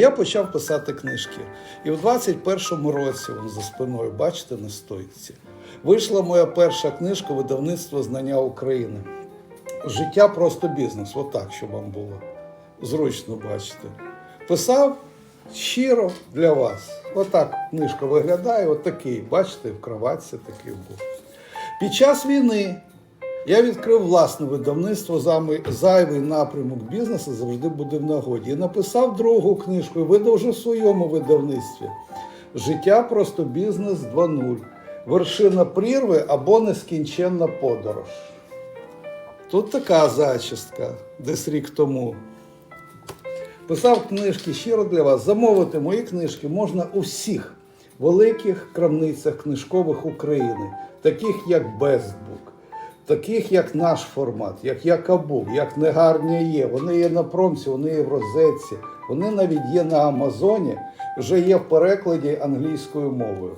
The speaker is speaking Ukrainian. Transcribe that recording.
Я почав писати книжки. І в 21-му році, вон за спиною, бачите, на стойці, вийшла моя перша книжка видавництва Знання України. Життя просто бізнес, отак, щоб вам було зручно бачити. Писав щиро для вас. Отак книжка виглядає, отакий, бачите, в кроватці такий був. Під час війни я відкрив власне видавництво зайвий напрямок бізнесу завжди буде в нагоді. І написав другу книжку і видав вже в своєму видавництві. Життя просто бізнес 2.0. Вершина прірви або нескінченна подорож. Тут така зачістка десь рік тому. Писав книжки щиро для вас. Замовити мої книжки можна у всіх великих крамницях книжкових України, таких як Bestbook, таких як наш формат, як Якабу, як Негарня є. Вони є на промці, вони є в розетці, вони навіть є на Амазоні, вже є в перекладі англійською мовою.